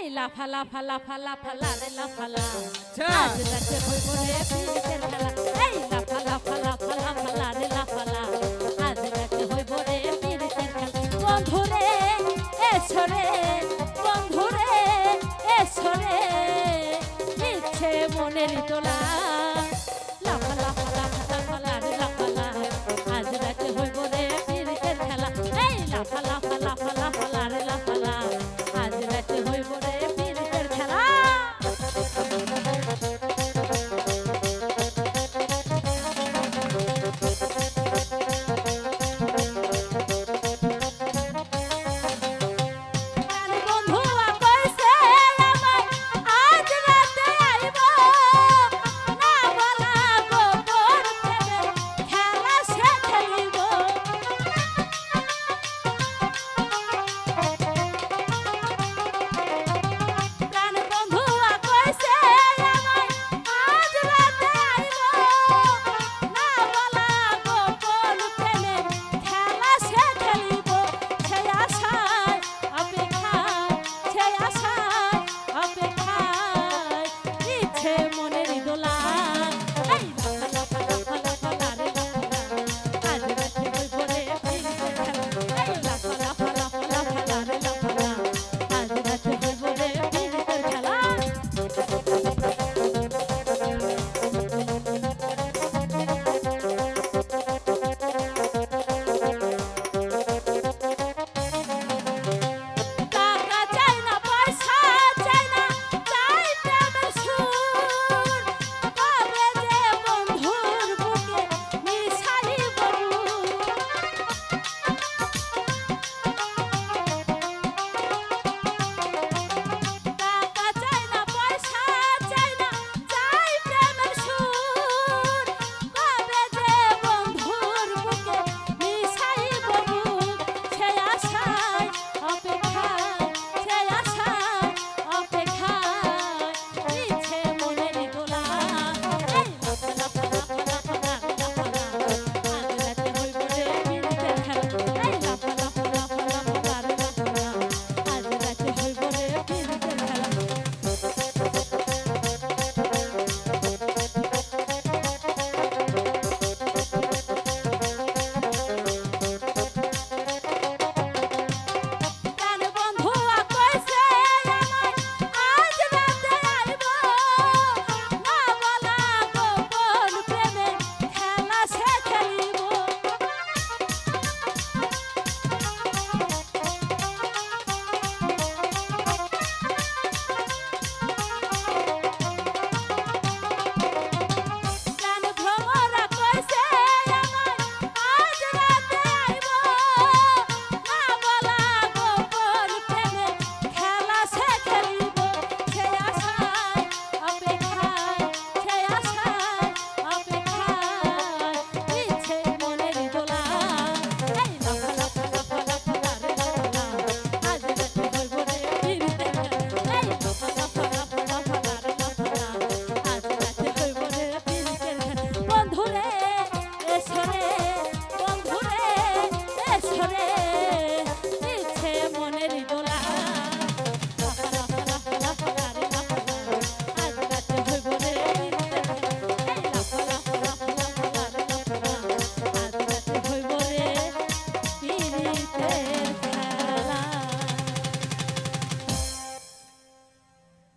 এই লাফা লাফা লাফা লাফা লা রে লাফা লা আচ্ছা। আজ রাতে হইব রে পিরিতের খেলা এই লাফা লাফা লাফা লাফা লা রে লাফা লা আজ রাতে হইব রে পিরিতের খেলা বন্ধুরে রে বন্ধুরে এসো রে ইচ্ছে মনের তোলা